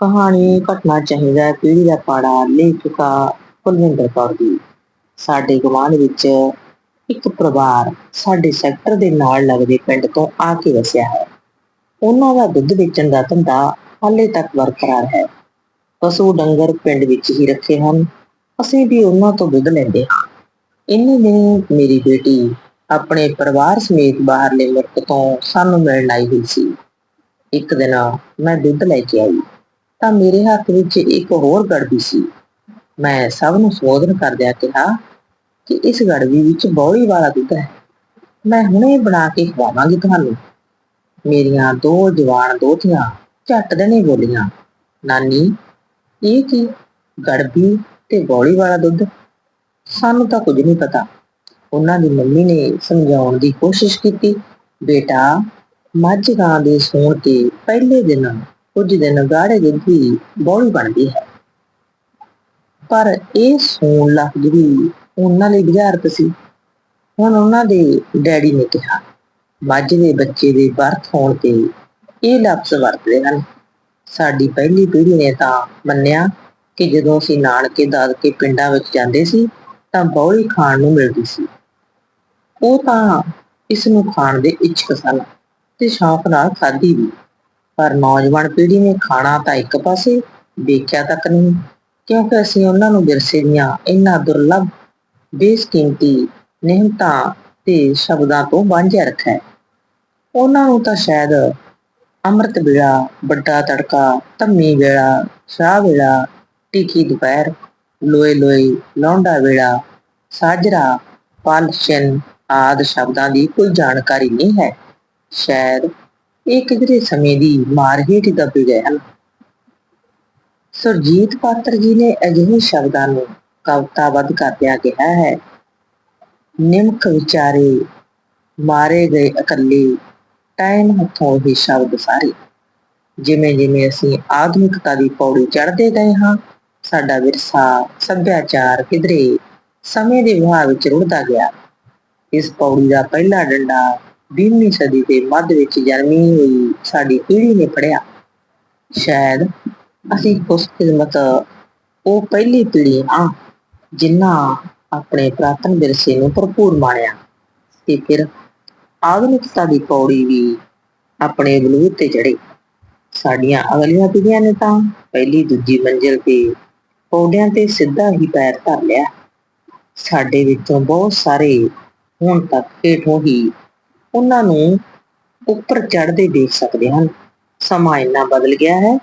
ਕਹਾਣੀ ਘਟਨਾ ਚਾਹੀਦਾ ਹੈ ਪੀੜ੍ਹੀ ਦਾ ਪਾੜਾ ਲੇਖਿਕਾ ਕੁਲਵਿੰਦਰ ਕੌਰ ਦੀ। ਸਾਡੇ ਗੁਆਂਢ ਵਿੱਚ ਇੱਕ ਪਰਿਵਾਰ ਸਾਡੇ ਸੈਕਟਰ ਦੇ ਨਾਲ ਲੱਗਦੇ ਪਿੰਡ ਤੋਂ ਆ ਕੇ ਵਸਿਆ ਹੈ। ਉਹਨਾਂ ਦਾ ਦੁੱਧ ਵੇਚਣ ਦਾ ਧੰਦਾ ਹਾਲੇ ਤੱਕ ਬਰਕਰਾਰ ਹੈ। ਪਸ਼ੂ ਡੰਗਰ ਪਿੰਡ ਵਿੱਚ ਹੀ ਰੱਖੇ ਹਨ। ਅਸੀਂ ਵੀ ਉਹਨਾਂ ਤੋਂ ਦੁੱਧ ਲੈਂਦੇ ਹਾਂ। ਇੰਨੇ ਦਿਨ ਮੇਰੀ ਬੇਟੀ ਆਪਣੇ ਪਰਿਵਾਰ ਸਮੇਤ ਬਾਹਰਲੇ ਮੁਲਕ ਤੋਂ ਸਾਨੂੰ ਮਿਲਣ ਆਈ ਹੋਈ ਸੀ। ਇੱਕ ਦਿਨ ਮੈਂ ਦੁੱਧ ਲੈ ਕੇ ਆਈ। ਤਾਂ ਮੇਰੇ ਹੱਥ ਵਿੱਚ ਇੱਕ ਹੋਰ ਗੜਬੀ ਸੀ। ਮੈਂ ਸਭ ਨੂੰ ਸੰਬੋਧਨ ਕਰਦਿਆਂ ਕਿਹਾ ਕਿ ਇਸ ਗੜਬੀ ਵਿੱਚ ਬੌਲੀ ਵਾਲਾ ਦੁੱਧ ਹੈ। ਮੈਂ ਹੁਣੇ ਬਣਾ ਕੇ ਖਵਾਵਾਂਗੀ ਤੁਹਾਨੂੰ। ਮੇਰੀਆਂ ਦੋ ਜਵਾਨ ਦੋਤੀਆਂ ਝੱਟ ਦੇਣੇ ਬੋਲੀਆਂ, ਨਾਨੀ, ਇਹ ਕੀ ਗੜਬੀ ਤੇ ਬੌਲੀ ਵਾਲਾ ਦੁੱਧ? ਸਾਨੂੰ ਤਾਂ ਕੁਝ ਨਹੀਂ ਪਤਾ। ਉਹਨਾਂ ਦੀ ਮੰਮੀ ਨੇ ਸਮਝਾਉਣ ਦੀ ਕੋਸ਼ਿਸ਼ ਕੀਤੀ, ਬੇਟਾ, ਮੱਝ ਗਾਂ ਦੇ ਸੂਣ ਤੇ ਪਹਿਲੇ ਦਿਨ ਕੁਝ ਦਿਨ ਗਾੜੇ ਦੁੱਧ ਦੀ ਬੌਲੀ ਬਣਦੀ ਹੈ। ਪਰ ਇਹ ਸੂਣ ਲਫ਼ਜ਼ ਵੀ ਉਹਨਾਂ ਲਈ ਬੁਝਾਰਤ ਸੀ। ਹੁਣ ਉਹਨਾਂ ਦੇ ਡੈਡੀ ਨੇ ਕਿਹਾ, ਮੱਝ ਦੇ ਬੱਚੇ ਦੇ ਬਰਥ ਹੋਣ ਤੇ ਇਹ ਲਫ਼ਜ਼ ਵਰਤਦੇ ਹਨ। ਸਾਡੀ ਪਹਿਲੀ ਪੀੜ੍ਹੀ ਨੇ ਤਾਂ ਮੰਨਿਆ ਕਿ ਜਦੋਂ ਅਸੀਂ ਨਾਨਕੇ ਦਾਦਕੇ ਪਿੰਡਾਂ ਵਿੱਚ ਜਾਂਦੇ ਸੀ, ਤਾਂ ਬੌਲੀ ਖਾਣ ਨੂੰ ਮਿਲਦੀ ਸੀ। ਉਹ ਤਾਂ ਇਸ ਨੂੰ ਖਾਣ ਦੇ ਇੱਛਕ ਸਨ ਤੇ ਸ਼ੌਂਕ ਨਾਲ ਖਾਧੀ ਵੀ। ਪਰ ਨੌਜਵਾਨ ਪੀੜ੍ਹੀ ਨੇ ਖਾਣਾ ਤਾਂ ਇੱਕ ਪਾਸੇ ਵੇਖਿਆ ਤੱਕ ਨਹੀਂ, ਕਿਉਂਕਿ ਅਸੀਂ ਉਹਨਾਂ ਨੂੰ ਵਿਰਸੇ ਦੀਆਂ ਇੰਨਾ ਦੁਰਲੱਭ, ਬੇਸਕੀਮਤੀ ਨਿਹਮਤਾਂ ਤੇ ਸ਼ਬਦਾਂ ਤੋਂ ਵਾਂਝਿਆ ਰੱਖਿਆ ਉਹਨਾਂ ਨੂੰ ਤਾਂ ਸ਼ਾਇਦ ਅੰਮ੍ਰਿਤ ਵੇਲਾ, ਵੱਡਾ ਤੜਕਾ, ਧੰਮੀ ਵੇਲਾ, ਸ਼ਾਹ ਵੇਲਾ ਟਿੱਕੀ ਦੁਪਹਿਰ, ਲੋਏ ਲੋਏ, ਲੌਂਡਾ ਵੇਲਾ, ਸਾਜਰਾ, ਪਲਸ਼ਨ ਆਦ ਸ਼ਬਦਾਂ ਦੀ ਕੋਈ ਜਾਣਕਾਰੀ ਨਹੀਂ ਹੈ। ਸ਼ਾਇਦ ਇਹ ਕਿਧਰੇ ਸਮੇਂ ਦੀ ਮਾਰ ਹੇਠ ਹੀ ਦੱਬੇ ਗਏ ਹਨ। ਸੁਰਜੀਤ ਪਾਤਰ ਜੀ ਨੇ ਅਜਿਹੇ ਸ਼ਬਦਾਂ ਨੂੰ ਕਵਿਤਾਬੱਧ ਕਰਦਿਆਂ ਕਿਹਾ ਹੈ, ਨਿਮਕ ਵਿਚਾਰੇ ਮਾਰੇ ਗਏ ਇਕੱਲੇ, ਟਾਈਮ ਹੱਥੋਂ ਹੀ ਸ਼ਬਦ ਸਾਰੇ। ਜਿਵੇਂ ਜਿਵੇਂ ਅਸੀਂ ਆਧੁਨਿਕਤਾ ਦੀ ਪੌੜੀ ਚੜ੍ਹਦੇ ਗਏ ਹਾਂ, ਸਾਡਾ ਵਿਰਸਾ, ਸੱਭਿਆਚਾਰ ਕਿਧਰੇ ਸਮੇਂ ਦੇ ਵਹਾਅ ਵਿੱਚ ਰੁੜਦਾ ਗਿਆ। ਇਸ ਪੌੜੀ ਦਾ ਪਹਿਲਾ ਡੰਡਾ 20ਵੀਂ ਸਦੀ ਦੇ ਮੱਧ ਵਿੱਚ ਜਨਮੀ ਹੋਈ ਸਾਡੀ ਪੀੜ੍ਹੀ ਨੇ ਪੜਿਆ ਸ਼ਾਇਦ ਅਸੀਂ ਖੁਸ਼ਕਿਸਮਤ ਉਹ ਪਹਿਲੀ ਪੀੜ੍ਹੀ ਹਾਂ ਜਿਨ੍ਹਾਂ ਆਪਣੇ ਪ੍ਰਾਤਨ ਵਿਰਸੇ ਨੂੰ ਭਰਪੂਰ ਮਾਣਿਆ। ਤੇ ਫਿਰ ਆਧੁਨਿਕਤਾ ਦੀ ਪੌੜੀ ਵੀ ਆਪਣੇ ਬਲੂਤ ਤੇ ਚੜੇ ਸਾਡੀਆਂ ਅਗਲੀਆਂ ਪੀੜ੍ਹੀਆਂ ਨੇ ਤਾਂ ਪਹਿਲੀ ਦੂਜੀ ਮੰਜ਼ਿਲ ਤੇ ਪੌੜਿਆਂ ਤੇ ਸਿੱਧਾ ਹੀ ਪੈਰ ਧਰ ਲਿਆ। ਸਾਡੇ ਵਿੱਚੋਂ ਬਹੁਤ ਸਾਰੇ ਹੁਣ ਤੱਕ ਹੇਠੋਂ ਹੀ ਉਹਨਾਂ ਨੂੰ ਉੱਪਰ ਚੜ੍ਹਦੇ ਦੇਖ ਸਕਦੇ ਹਨ। ਸਮਾਂ ਇੰਨਾ ਬਦਲ ਗਿਆ ਹੈ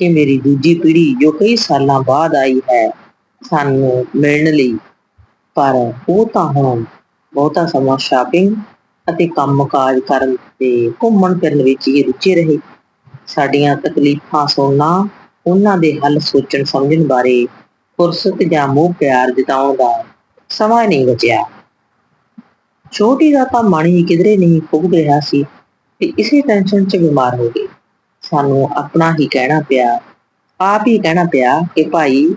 ਕਿ ਮੇਰੀ ਦੂਜੀ ਪੀੜ੍ਹੀ ਜੋ ਕਈ ਸਾਲਾਂ ਬਾਅਦ ਆਈ ਹੈ, ਸਾਨੂੰ ਮਿਲਣ ਲਈ, ਪਰ ਉਹ ਤਾਂ ਹੁਣ ਬਹੁਤਾ ਸਮਾਂ ਸ਼ਾਪਿੰਗ ਅਤੇ ਕੰਮਕਾਜ ਕਰਨ ਤੇ ਘੁੰਮਣ ਫਿਰਨ ਵਿੱਚ ਹੀ ਰੁੱਝੇ ਰਹੇ। ਸਾਡੀਆਂ ਤਕਲੀਫਾਂ ਸੁਣਨਾ, ਉਹਨਾਂ ਦੇ ਹੱਲ ਸੋਚਣ ਸਮਝਣ ਬਾਰੇ ਫੁਰਸਤ ਜਾਂ ਮੋਹ ਪਿਆਰ ਜਤਾਉਣ ਦਾ ਸਮਾਂ ਨਹੀਂ ਬਚਿਆ। ਛੋਟੀ ਦਾ ਤਾਂ ਮਨ ਹੀ ਕਿਧਰੇ ਨਹੀਂ ਫੁੱਗ ਰਿਹਾ ਸੀ ਤੇ ਇਸੇ ਟੈਨਸ਼ਨ 'ਚ ਬਿਮਾਰ ਹੋ ਗਈ। ਸਾਨੂੰ ਆਪਣਾ ਹੀ ਕਹਿਣਾ ਪਿਆ, ਆਪ ਹੀ ਕਹਿਣਾ ਪਿਆ ਕਿ ਭਾਈ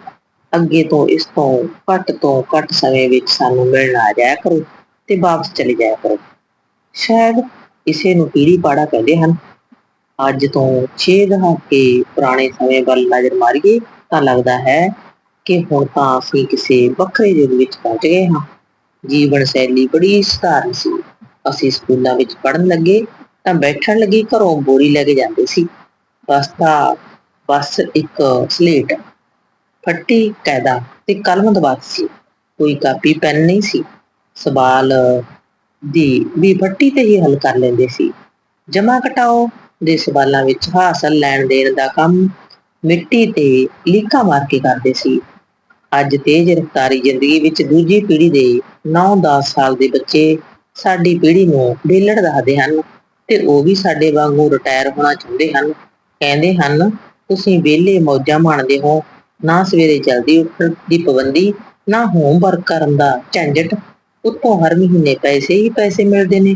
ਅੱਗੇ ਤੋਂ ਇਸ ਤੋਂ ਘੱਟ ਤੋਂ ਘੱਟ ਸਮੇਂ ਵਿੱਚ ਸਾਨੂੰ ਮਿਲਣ ਆ ਜਾਇਆ ਕਰੋ ਤੇ ਵਾਪਸ ਚਲੇ ਜਾਇਆ ਕਰੋ। ਸ਼ਾਇਦ ਇਸੇ ਨੂੰ ਪੀੜੀ ਪਾੜਾ ਕਹਿੰਦੇ ਹਨ। ਅੱਜ ਤੋਂ 6 ਦਹਾਕੇ ਪੁਰਾਣੇ ਸਮੇਂ ਵੱਲ ਨਜ਼ਰ ਮਾਰੀਏ ਤਾਂ ਲੱਗਦਾ ਹੈ ਕਿ ਹੁਣ ਤਾਂ ਅਸੀਂ ਕਿਸੇ ਵੱਖਰੇ ਯੁੱਗ ਵਿੱਚ ਪਹੁੰਚ ਗਏ ਹਾਂ। ਜੀਵਨ ਸ਼ੈਲੀ ਬੜੀ ਸਧਾਰਨ ਸੀ। ਅਸੀਂ ਸਕੂਲਾਂ ਵਿੱਚ ਪੜ੍ਹਨ ਲੱਗੇ ਤਾਂ ਬੈਠਣ ਲੱਗੀ ਘਰੋਂ ਬੋਰੀ ਲੈ ਕੇ ਜਾਂਦੇ ਸੀ। ਬਸ ਬਸ ਇੱਕ ਸਲੇਟ, ਫੱਟੀ ਕਾਇਦਾ ਤੇ ਕਲਮ ਦਵਾਤ ਸੀ। ਕੋਈ ਕਾਪੀ, ਪੈਨ ਨਹੀਂ ਸੀ। ਸਵਾਲ ਦੀ ਵੀ ਫੱਟੀ ਤੇ ਹੀ ਹੱਲ ਕਰ ਲੈਂਦੇ ਸੀ। ਜਮਾ ਘਟਾਓ ਦੇ ਸਵਾਲਾਂ ਵਿੱਚ ਹਾਸਲ ਲੈਣ ਦੇਣ ਦਾ ਕੰਮ ਮਿੱਟੀ ਤੇ ਲੀਕਾ ਮਾਰ ਕੇ ਕਰਦੇ ਸੀ। ਅੱਜ ਤੇਜ਼ ਰਫ਼ਤਾਰੀ ਜ਼ਿੰਦਗੀ ਵਿੱਚ ਦੂਜੀ ਪੀੜ੍ਹੀ ਦੇ 9-10 ਸਾਲ ਦੇ ਬੱਚੇ ਸਾਡੀ ਪੀੜ੍ਹੀ ਨੂੰ ਢੇਲੜ ਦੱਸਦੇ ਹਨ ਤੇ ਉਹ ਵੀ ਸਾਡੇ ਵਾਂਗੂ ਰਿਟਾਇਰ ਹੋਣਾ ਚਾਹੁੰਦੇ ਹਨ। ਕਹਿੰਦੇ ਹਨ, ਤੁਸੀਂ ਵਿਹਲੇ ਮੌਜਾਂ ਮਾਣਦੇ ਹੋ, ਨਾ ਸਵੇਰੇ ਜਲਦੀ ਉੱਠਣ ਦੀ ਪਾਬੰਦੀ, ਨਾ ਹੋਮਵਰਕ ਕਰਨ ਦਾ ਝੰਜਟ। ਉੱਤੋਂ ਹਰ ਮਹੀਨੇ ਪੈਸੇ ਹੀ ਪੈਸੇ ਮਿਲਦੇ ਨੇ।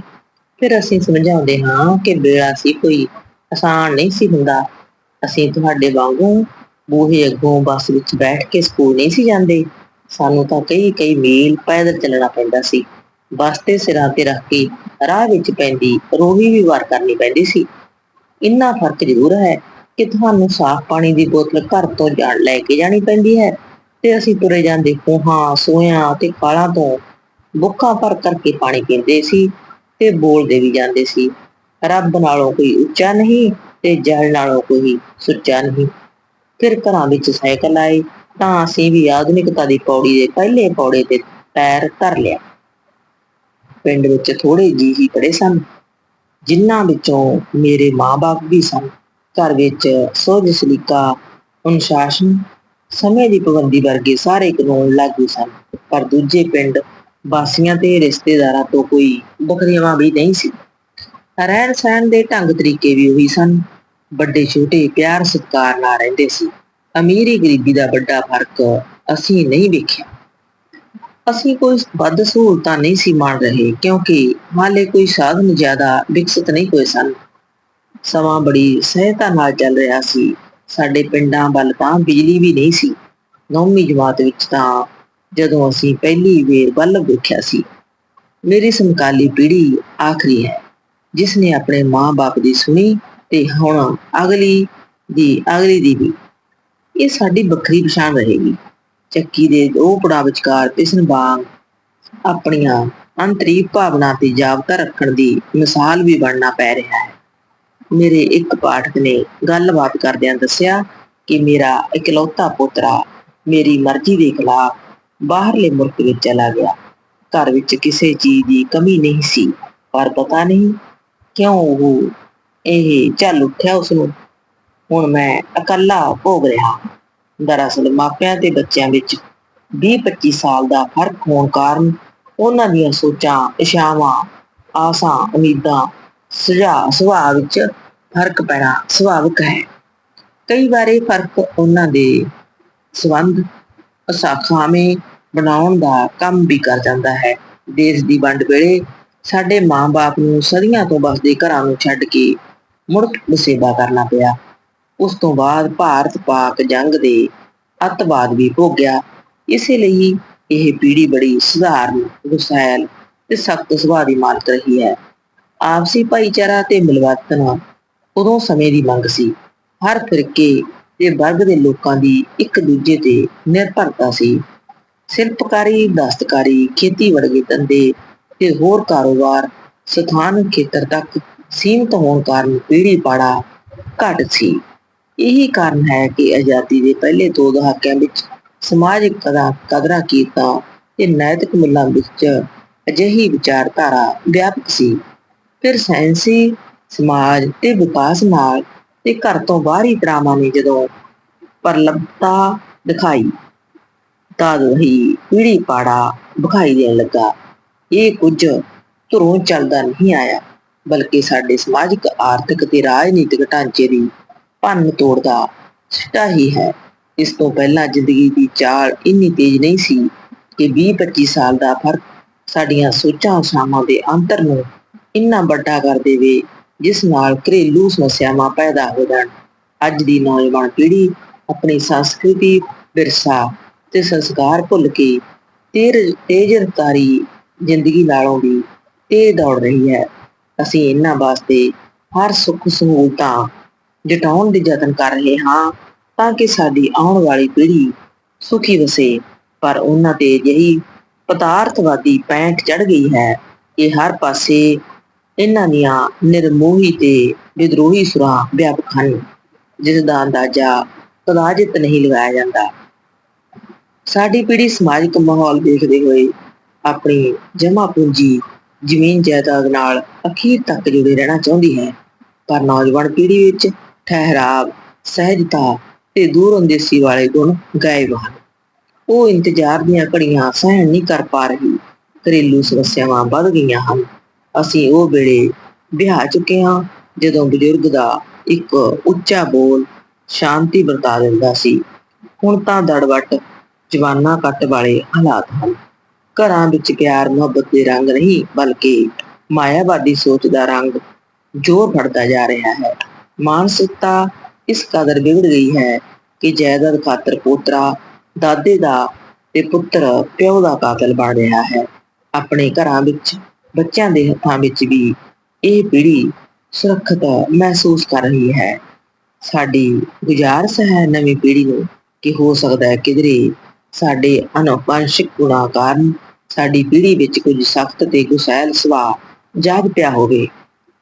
ਫਿਰ ਅਸੀਂ ਸਮਝਾਉਂਦੇ ਹਾਂ ਕਿ ਬੇੜਾ ਸੀ ਕੋਈ ਆਸਾਨ ਨਹੀਂ ਸੀ ਹੁੰਦਾ ਅਸੀਂ ਤੁਹਾਡੇ ਵਾਂਗੂ ਬੂਹੇ ਅੱਗੋਂ ਬੱਸ ਵਿੱਚ ਬੈਠ ਕੇ ਸਕੂਲ ਨਹੀਂ ਸੀ ਜਾਂਦੇ। ਸਾਨੂੰ ਤਾਂ ਕਈ ਕਈ ਮੀਲ ਪੈਦਲ ਚੱਲਣਾ ਪੈਂਦਾ ਸੀ। ਬੱਸ ਤੇ ਸਿਰਾਂ ਤੇ ਰੱਖ ਕੇ ਰਾਹ ਵਿੱਚ ਪੈਂਦੀ ਰੋਹੀ ਵੀ ਵਾਰ ਕਰਨੀ ਪੈਂਦੀ ਸੀ। ਇੰਨਾ ਫ਼ਰਕ ਜ਼ਰੂਰ ਹੈ ਕਿ ਤੁਹਾਨੂੰ ਸਾਫ਼ ਪਾਣੀ ਦੀ ਬੋਤਲ ਘਰ ਤੋਂ ਜਾਣ ਲੈ ਕੇ ਜਾਣੀ ਪੈਂਦੀ ਹੈ ਤੇ ਅਸੀਂ ਤੁਰੇ ਜਾਂਦੇ ਖੂਹਾਂ ਸੋਇਆਂ ਤੇ ਕਾਲਾਂ ਤੋਂ ਬੁੱਕਾਂ ਭਰ ਕਰਕੇ ਪਾਣੀ ਪੀਂਦੇ ਸੀ ਤੇ ਬੋਲਦੇ ਵੀ ਜਾਂਦੇ ਸੀ, ਰੱਬ ਨਾਲੋਂ ਕੋਈ ਉੱਚਾ ਨਹੀਂ ਤੇ ਜਲ ਨਾਲੋਂ ਕੋਈ ਸੁੱਚਾ ਨਹੀਂ। ਫਿਰ ਘਰਾਂ ਵਿੱਚ ਸਾਈਕਲ ਆਏ ਤਾਂ ਅਸੀਂ ਵੀ ਆਧੁਨਿਕਤਾ ਦੀ ਪੌੜੀ ਦੇ ਪਹਿਲੇ ਪੌੜੇ ਤੇ ਪੈਰ ਧਰ ਲਿਆ। ਪਿੰਡ ਵਿੱਚ ਥੋੜੇ ਜੀ ਹੀ ਪੜੇ ਸਨ, ਜਿਨ੍ਹਾਂ ਵਿੱਚੋਂ ਮੇਰੇ ਮਾਪੇ ਵੀ ਸਨ। ਘਰ ਵਿੱਚ ਸੋਝ ਸਲੀਕਾ, ਅਨੁਸ਼ਾਸਨ, ਸਮੇਂ ਦੀ ਪਾਬੰਦੀ ਵਰਗੇ ਸਾਰੇ ਕਾਨੂੰਨ ਲਾਗੂ ਸਨ, ਪਰ ਦੂਜੇ ਪਿੰਡ ਵਾਸੀਆਂ ਤੇ ਰਿਸ਼ਤੇਦਾਰਾਂ ਤੋਂ ਕੋਈ ਬਕਰੀਆਂ ਵੀ ਨਹੀਂ ਸੀ। ਰਹਿਣ ਸਹਿਣ ਦੇ ਢੰਗ ਤਰੀਕੇ ਵੀ ਉਹੀ ਸਨ। ਵੱਡੇ ਛੋਟੇ ਪਿਆਰ ਸਤਿਕਾਰ ਨਾਲ ਰਹਿੰਦੇ ਸੀ। ਅਮੀਰੀ ਗਰੀਬੀ ਦਾ ਵੱਡਾ ਫ਼ਰਕ ਅਸੀਂ ਨਹੀਂ ਵੇਖਿਆ। ਅਸੀਂ ਕੋਈ ਵੱਧ ਸਹੂਲਤਾਂ ਨਹੀਂ ਸੀ ਮੰਨ ਰਹੇ, ਕਿਉਂਕਿ ਹਾਲੇ ਕੋਈ ਸਾਧਨ ਜ਼ਿਆਦਾ ਵਿਕਸਿਤ ਨਹੀਂ ਹੋਏ ਸਨ। ਸਮਾਂ ਬੜੀ ਸਹਿਤਾ ਨਾਲ ਚੱਲ ਰਿਹਾ ਸੀ। ਸਾਡੇ ਪਿੰਡਾਂ ਵੱਲ ਤਾਂ ਬਿਜਲੀ ਵੀ ਨਹੀਂ ਸੀ। ਨੌਵੀਂ ਜਮਾਤ ਵਿੱਚ ਤਾਂ ਜਦੋਂ ਅਸੀਂ ਪਹਿਲੀ ਵੇਰ ਬੱਲਬ ਵੇਖਿਆ ਸੀ, ਮੇਰੀ ਸਮਕਾਲੀ ਪੀੜ੍ਹੀ ਆਖਰੀ ਹੈ ਜਿਸ ਨੇ ਆਪਣੇ ਮਾਂ-ਬਾਪ ਦੀ ਸੁਣੀ ਤੇ ਹੁਣ ਅਗਲੀ ਦੀ ਅਗਲੀ ਦੀ ਵੀ। ਇਹ ਸਾਡੀ ਵੱਖਰੀ ਪਛਾਣ ਰਹੇਗੀ। ਚੱਕੀ ਦੇ ਦੋ ਪੜਾਅ ਵਿਚਕਾਰ ਪਿਸਨ ਵਾਂਗ ਆਪਣੀਆਂ ਅੰਤਰੀਵ ਭਾਵਨਾ ਤੇ ਜਾਬਤਾ ਰੱਖਣ ਦੀ ਮਿਸਾਲ ਵੀ ਬਣਨਾ ਪੈ ਰਿਹਾ ਹੈ। ਮੇਰੇ ਇੱਕ ਪਾਠਕ ਨੇ ਗੱਲਬਾਤ ਕਰਦਿਆਂ ਦੱਸਿਆ ਕਿ ਮੇਰਾ ਇਕਲੌਤਾ ਪੁੱਤਰਾ ਮੇਰੀ ਮਰਜ਼ੀ ਦੇ ਖਿਲਾਫ ਬਾਹਰਲੇ ਮੁਲਕ ਵਿੱਚ ਚਲਾ ਗਿਆ। ਘਰ ਵਿੱਚ ਕਿਸੇ ਚੀਜ਼ ਦੀ ਕਮੀ ਨਹੀਂ ਸੀ, ਪਰ ਪਤਾ ਨਹੀਂ ਕਿਉਂ ਉਹ ਇਹ ਚੱਲ ਉੱਠਿਆ ਉਸ ਨੂੰ। ਹੁਣ ਮੈਂ ਇਕੱਲਾ ਭੋਗ ਰਿਹਾ ਦਰਅਸਲ ਮਾਪਿਆਂ ਤੇ ਬੱਚਿਆਂ ਵਿੱਚ 20-25 ਸਾਲ ਦਾ ਫ਼ਰਕ ਹੋਣ ਕਾਰਨ ਉਹਨਾਂ ਦੀਆਂ ਸੋਚਾਂ ਇਸ਼ਾਵਾਂ ਆਸਾਂ, ਉਮੀਦਾਂ, ਸੁਝਾਅ, ਸੁਭਾਅ ਵਿੱਚ ਫ਼ਰਕ ਪੈਣਾ ਸੁਭਾਵਿਕ ਹੈ। ਕਈ ਵਾਰੀ ਫ਼ਰਕ ਉਹਨਾਂ ਦੇ ਸਬੰਧ ਅਸਾਖਾਵੇਂ ਬਣਾਉਣ ਦਾ ਕੰਮ ਵੀ ਕਰ ਜਾਂਦਾ ਹੈ। ਦੇਸ਼ ਦੀ ਵੰਡ ਵੇਲੇ ਸਾਡੇ ਮਾਂ-ਬਾਪ ਨੂੰ ਸਦੀਆਂ ਤੋਂ ਬਸਦੇ ਘਰਾਂ ਨੂੰ ਛੱਡ ਕੇ ਮੁੜ ਮੁਸੇਬਾ ਕਰਨਾ ਪਿਆ। ਉਸ ਤੋਂ ਬਾਅਦ ਭਾਰਤ ਪਾਕ ਜੰਗ ਦੇ ਅੱਤਵਾਦ ਵੀ ਭੋਗਿਆ। ਇਸੇ ਲਈ ਇਹ ਪੀੜ੍ਹੀ ਬੜੀ ਸਧਾਰਨ ਗੁਸੈਲ ਤੇ ਸਖਤ ਸੁਭਾਅ ਦੀ ਮਾਲਕ ਰਹੀ ਹੈ। ਆਪਸੀ ਭਾਈਚਾਰਾ ਤੇ ਮਿਲਵਰਤਨ ਉਦੋਂ ਸਮੇਂ ਦੀ ਮੰਗ ਸੀ। ਹਰ ਫਿਰਕੇ ਤੇ ਵਰਗ ਦੇ ਲੋਕਾਂ ਦੀ ਇੱਕ ਦੂਜੇ ਤੇ ਨਿਰਭਰਤਾ ਸੀ। ਸ਼ਿਲਪਕਾਰੀ, ਦਸਤਕਾਰੀ ਖੇਤੀ ਵਰਗੇ ਧੰਦੇ ਤੇ ਹੋਰ ਕਾਰੋਬਾਰ ਸਥਾਨਕ ਖੇਤਰ ਤੱਕ ਸੀਮਤ ਹੋਣ ਕਾਰਨ ਪੀੜੀ ਪਾੜਾ ਘੱਟ ਸੀ। ਇਹੀ ਕਾਰਨ ਹੈ ਕਿ ਆਜ਼ਾਦੀ ਦੇ ਪਹਿਲੇ ਦੋ ਦਹਾਕਿਆਂ ਵਿੱਚ ਸਮਾਜਿਕ ਕਦਰਾਂ ਕੀਤਾ ਤੇ ਨੈਤਿਕ ਮੁੱਲਾਂ ਵਿੱਚ ਅਜਿਹੀ ਵਿਚਾਰਧਾਰਾ ਵਿਆਪਕ ਸੀ। ਫਿਰ ਸਾਇੰਸੀ ਸਮਾਜ ਤੇ ਵਿਕਾਸ ਨਾਲ ਤੇ ਘਰ ਤੋਂ ਬਾਹਰੀ ਤਰਾਵਾਂ ਨੇ ਜਦੋਂ ਪਰਲਬਤਾ ਦਿਖਾਈ, ਤਾਂ ਹੀ ਪੀੜੀ ਪਾੜਾ ਵਿਖਾਈ ਦੇਣ ਲੱਗਾ। ਇਹ ਕੁਝ ਧੁਰੋਂ ਚੱਲਦਾ ਨਹੀਂ ਆਇਆ। ਬਲਕਿ ਸਾਡੇ ਸਮਾਜਿਕ, ਆਰਥਿਕ ਤੇ ਰਾਜਨੀਤਿਕ ਢਾਂਚੇ ਦੀ ਭੰਨ ਤੋੜ ਦਾ ਸਿੱਟਾ ਹੀ ਹੈ। ਇਸ ਤੋਂ ਪਹਿਲਾਂ ਜ਼ਿੰਦਗੀ ਦੀ ਚਾਲ ਇੰਨੀ ਤੇਜ਼ ਨਹੀਂ ਸੀ ਕਿ 20-25 ਸਾਲ ਦਾ ਫ਼ਰਕ ਸਾਡੀਆਂ ਸੋਚਾਂ ਆਸ਼ਾਵਾਂ ਦੇ ਅੰਤਰ ਨੂੰ ਇੰਨਾ ਵੱਡਾ ਕਰ ਦੇਵੇ, ਜਿਸ ਨਾਲ ਘਰੇਲੂ ਸਮੱਸਿਆਵਾਂ ਪੈਦਾ ਹੋ ਜਾਣ। ਅੱਜ ਦੀ ਨੌਜਵਾਨ ਪੀੜ੍ਹੀ ਆਪਣੀ ਸੰਸਕ੍ਰਿਤੀ, ਵਿਰਸਾ ਤੇ ਸੰਸਕਾਰ ਭੁੱਲ ਕੇ ਤੇਰ ਤੇਜ਼ ਰਫ਼ਤਾਰੀ ਜ਼ਿੰਦਗੀ ਨਾਲੋਂ ਵੀ ਤੇਜ਼ ਦੌੜ ਰਹੀ ਹੈ। ਅਸੀਂ ਇਹਨਾਂ ਵਾਸਤੇ ਹਰ ਸੁੱਖ ਸਹੂਲਤਾਂ ਜਟਾਉਣ ਦੇ ਯਤਨ ਕਰ ਰਹੇ ਹਾਂ ਤਾਂ ਕਿ ਸਾਡੀ ਆਉਣ ਵਾਲੀ ਪੀੜ੍ਹੀ ਸੁਖੀ ਵਸੇ। ਪਰ ਉਹਨਾਂ ਤੇ ਜਿਹੀ ਪਦਾਰਥਵਾਦੀ ਪੈਂਟ ਚੜ ਗਈ ਹੈ ਕਿ ਹਰ ਪਾਸੇ ਇਹਨਾਂ ਦੀਆਂ ਨਿਰਮੋਹੀ ਤੇ ਵਿਦਰੋਹੀ ਸੁਰਾਂ ਵਿਆਪਕ ਹਨ, ਜਿਸ ਦਾ ਅੰਦਾਜ਼ਾ ਕਦਾਚਿਤ ਨਹੀਂ ਲਗਾਇਆ ਜਾਂਦਾ। ਸਾਡੀ ਪੀੜ੍ਹੀ ਸਮਾਜਿਕ ਮਾਹੌਲ ਦੇਖਦੇ ਹੋਏ ਆਪਣੀ ਜਮਾ ਪੂੰਜੀ ਜ਼ਮੀਨ ਜਾਇਦਾਦ ਨਾਲ ਅਖੀਰ ਤੱਕ ਜੁੜੇ ਰਹਿਣਾ ਚਾਹੁੰਦੀ ਹੈ। ਪਰ ਨੌਜਵਾਨ ਪੀੜ੍ਹੀ ਵਿੱਚ ਠਹਿਰਾਵ, ਸਹਿਜਤਾ ਤੇ ਦੂਰ ਅੰਦੇਸੀ ਵਾਲੇ ਗੁਣ ਗਾਇਬ ਹਨ। ਉਹ ਇੰਤਜ਼ਾਰ ਦੀਆਂ ਘੜੀਆਂ ਸਹਿਣ ਨਹੀਂ ਕਰ ਪਾ ਰਹੀ। ਘਰੇਲੂ ਸਮੱਸਿਆਵਾਂ ਵੱਧ ਗਈਆਂ ਹਨ। ਅਸੀਂ ਉਹ ਵੇਲੇ ਵਿਆਹ ਚੁੱਕੇ ਹਾਂ ਜਦੋਂ ਬਜ਼ੁਰਗ ਦਾ ਇੱਕ ਉੱਚਾ ਬੋਲ ਸ਼ਾਂਤੀ ਵਰਤਾ ਦਿੰਦਾ ਸੀ। ਹੁਣ ਤਾਂ ਦੜਵਟ, ਜਵਾਨਾ ਕੱਟ ਵਾਲੇ ਹਾਲਾਤ ਹਨ। ਘਰਾਂ ਵਿੱਚ ਪਿਆਰ, ਮੁਹੱਬਤ ਦੇ ਰੰਗ ਨਹੀਂ, ਬਲਕਿ ਮਾਇਆਵਾਦੀ ਸੋਚ ਦਾ ਰੰਗ ਜੋਰ ਫੜਦਾ ਜਾ ਰਿਹਾ ਹੈ। ਮਾਨਸਿਕਤਾ ਇਸ ਕਦਰ ਵਿਗੜ ਗਈ ਹੈ ਕਿ ਜਾਇਦਾਦ ਖਾਤਰ ਪੋਤਰਾ, ਦਾਦੇ ਦਾ ਤੇ ਪੁੱਤਰ ਪਿਓ ਦਾ ਕਾਤਲ ਬਣ ਰਿਹਾ ਹੈ। ਆਪਣੇ ਘਰਾਂ ਵਿੱਚ, ਬੱਚਿਆਂ ਦੇ ਹੱਥਾਂ ਵਿੱਚ ਵੀ ਇਹ ਪੀੜ੍ਹੀ ਸੁਰੱਖਿਅਤ ਮਹਿਸੂਸ ਕਰ ਰਹੀ ਹੈ। ਸਾਡੀ ਗੁਜ਼ਾਰਿਸ਼ ਹੈ ਨਵੀਂ ਪੀੜ੍ਹੀ ਨੂੰ ਕਿ ਹੋ ਸਕਦਾ ਹੈ ਕਿਧਰੇ ਸਾਡੇ ਅਨੁਪੰਸ਼ਿਕ ਗੁਣਾਂ ਕਾਰਨ ਸਾਡੀ ਪੀੜ੍ਹੀ ਵਿੱਚ ਕੁਝ ਸਖਤ ਤੇ ਗੁਸੈਲ ਸੁਭਾਅ ਜਾਗ ਪਿਆ ਹੋਵੇ।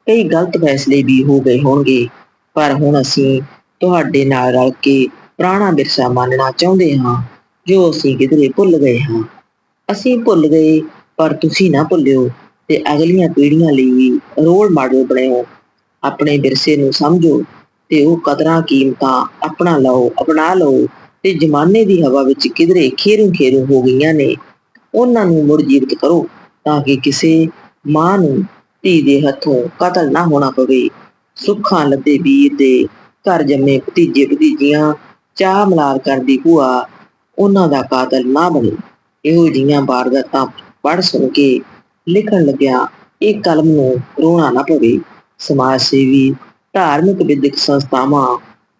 ਕਈ ਗਲਤ ਫੈਸਲੇ ਵੀ ਹੋ ਗਏ ਹੋਣਗੇ, ਪਰ ਹੁਣ ਅਸੀਂ ਤੁਹਾਡੇ ਨਾਲ ਰਲ ਕੇ ਪੁਰਾਣਾ ਵਿਰਸਾ ਮੰਨਣਾ ਚਾਹੁੰਦੇ ਹਾਂ, ਜੋ ਅਸੀਂ ਕਿਧਰੇ ਭੁੱਲ ਗਏ ਹਾਂ। ਅਸੀਂ ਭੁੱਲ ਗਏ, ਪਰ ਤੁਸੀਂ ਨਾ ਭੁੱਲਿਓ ਤੇ ਅਗਲੀਆਂ ਪੀੜ੍ਹੀਆਂ ਲਈ ਵੀ ਰੋਲ ਮਾਡਲ ਬਣਿਓ। ਆਪਣੇ ਵਿਰਸੇ ਨੂੰ ਸਮਝੋ ਤੇ ਉਹ ਕਦਰਾਂ ਕੀਮਤਾਂ ਆਪਣਾ ਲਓ, ਅਪਣਾ ਲਓ ਤੇ ਜ਼ਮਾਨੇ ਦੀ ਹਵਾ ਵਿੱਚ ਕਿਧਰੇ ਖੇਰੂ ਖੇਰੂ ਹੋ ਗਈਆਂ ਨੇ। ਉਹਨਾਂ ਨੂੰ ਮੁੜ ਜੀਵਤ ਕਰੋ ਤਾਂ ਕਿ ਕਿਸੇ ਮਾਂ ਨੂੰ ਧੀ ਦੇ ਹੱਥੋਂ ਕਤਲ ਨਾ ਹੋਣਾ ਪਵੇ। ਸੁੱਖਾਂ ਲੱਦੇ ਵੀਰ ਦੇ ਘਰ ਜੰਮੇ ਭਤੀਜੇ ਭਤੀਜੀਆਂ ਚਾਹ ਮਲਾਰ ਕਰਦੀ ਭੂਆ, ਉਹਨਾਂ ਦਾ ਕਾਤਲ ਨਾ ਬਣੇ। ਇਹੋ ਜਿਹੀਆਂ ਵਾਰਦਾਤਾਂ ਪੜ੍ਹ ਸੁਣ ਕੇ ਲਿਖਣ ਲੱਗਿਆ ਇਹ ਕਲਮ ਨੂੰ ਰੋਣਾ ਨਾ ਪਵੇ। ਸਮਾਜ ਸੇਵੀ, ਧਾਰਮਿਕ ਵਿਦਿਅਕ ਸੰਸਥਾਵਾਂ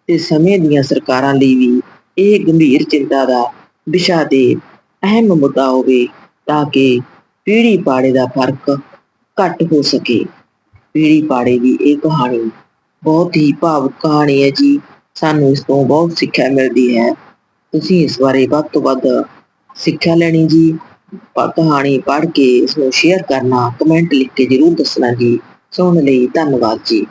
ਤੇ ਸਮੇਂ ਦੀਆਂ ਸਰਕਾਰਾਂ ਲਈ ਵੀ ਇਹ ਗੰਭੀਰ ਚਿੰਤਾ ਦਾ ਵਿਸ਼ਾ ਤੇ ਅਹਿਮ ਮੁੱਦਾ ਹੋਵੇ ਤਾਂ ਕਿ ਪੀੜ੍ਹੀ ਪਾੜੇ ਦਾ ਫ਼ਰਕ ਘੱਟ ਹੋ ਸਕੇ। ਪੀੜ੍ਹੀ ਪਾੜੇ ਦੀ ਇਹ ਕਹਾਣੀ ਬਹੁਤ ਹੀ ਭਾਵੁਕ ਕਹਾਣੀ ਹੈ ਜੀ। ਸਾਨੂੰ ਇਸ ਤੋਂ ਬਹੁਤ ਸਿੱਖਿਆ ਮਿਲਦੀ ਹੈ। ਤੁਸੀਂ ਇਸ ਬਾਰੇ ਵੱਧ ਤੋਂ ਵੱਧ ਸਿੱਖਿਆ ਲੈਣੀ ਜੀ। ਕਹਾਣੀ ਪੜ੍ਹ ਕੇ ਇਸ ਨੂੰ ਸ਼ੇਅਰ ਕਰਨਾ ਕਮੈਂਟ ਲਿਖ ਕੇ ਜਰੂਰ ਦੱਸਣਾ ਜੀ। ਸੁਣਨ ਲਈ ਧੰਨਵਾਦ ਜੀ।